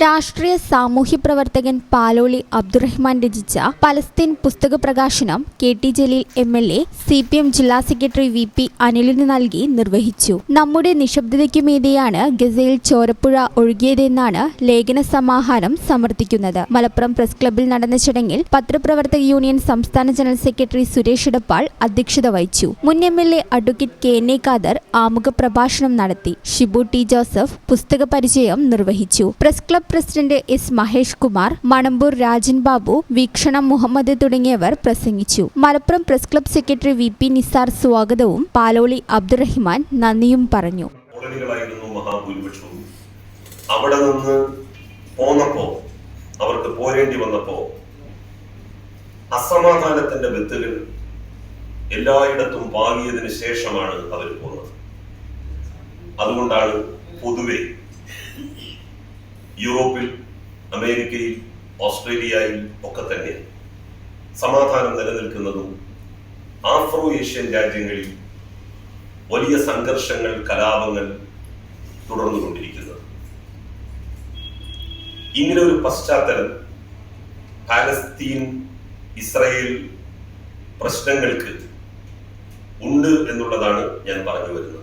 രാഷ്ട്രീയ സാമൂഹ്യ പ്രവർത്തകൻ പാലോളി അബ്ദുറഹ്മാൻ രചിച്ച പലസ്തീൻ പുസ്തക പ്രകാശനം K T Jaleel M L A C P M ജില്ലാ സെക്രട്ടറി വി പി അനിലിന് നൽകി നിർവഹിച്ചു. നമ്മുടെ നിശബ്ദതയ്ക്കുമീതെയാണ് ഗസയിൽ ചോരപ്പുഴ ഒഴുകിയതെന്നാണ് ലേഖന സമാഹാരം സമർത്ഥിക്കുന്നത്. മലപ്പുറം പ്രസ് ക്ലബ്ബിൽ നടന്ന ചടങ്ങിൽ പത്രപ്രവർത്തക യൂണിയൻ സംസ്ഥാന ജനറൽ സെക്രട്ടറി സുരേഷ് ഇടപ്പാൾ അധ്യക്ഷത വഹിച്ചു. മുൻ M L A advocate K N A Khader ആമുഖ പ്രഭാഷണം നടത്തി. ഷിബു ടി ജോസഫ് പുസ്തക പരിചയം നിർവഹിച്ചു. Press club president S Mahesh Kumar Manamboor Rajan Babu Veekshanam Muhammad തുടങ്ങിയവർ പ്രസംഗിച്ചു. Malappuram press club secretary V P Nizar സ്വാഗതവും പാലോളി അബ്ദുറഹിമാൻ നന്ദിയും പറഞ്ഞു. അവിടെ നിന്ന് പോന്നപ്പോ അവർക്ക് പോരേണ്ടി വന്നപ്പോ അസമാധാനത്തിന്റെ വിത്തുകൾ എല്ലായിടത്തും പാകിയതിനു ശേഷമാണ് അവർ പോകുന്നത് അതുകൊണ്ടാണ് പൊതുവെ യൂറോപ്പിൽ അമേരിക്കയിൽ ഓസ്ട്രേലിയയിൽ ഒക്കെ തന്നെ സമാധാനം നിലനിൽക്കുന്നതും ആഫ്രോ ഏഷ്യൻ രാജ്യങ്ങളിൽ വലിയ സംഘർഷങ്ങൾ കലാപങ്ങൾ തുടർന്നുകൊണ്ടിരിക്കുന്നത്. ഇങ്ങനെ ഒരു പശ്ചാത്തലം പാലസ്തീൻ ഇസ്രയേൽ പ്രശ്നങ്ങൾക്ക് ഉണ്ട് എന്നുള്ളതാണ് ഞാൻ പറഞ്ഞു വരുന്നത്.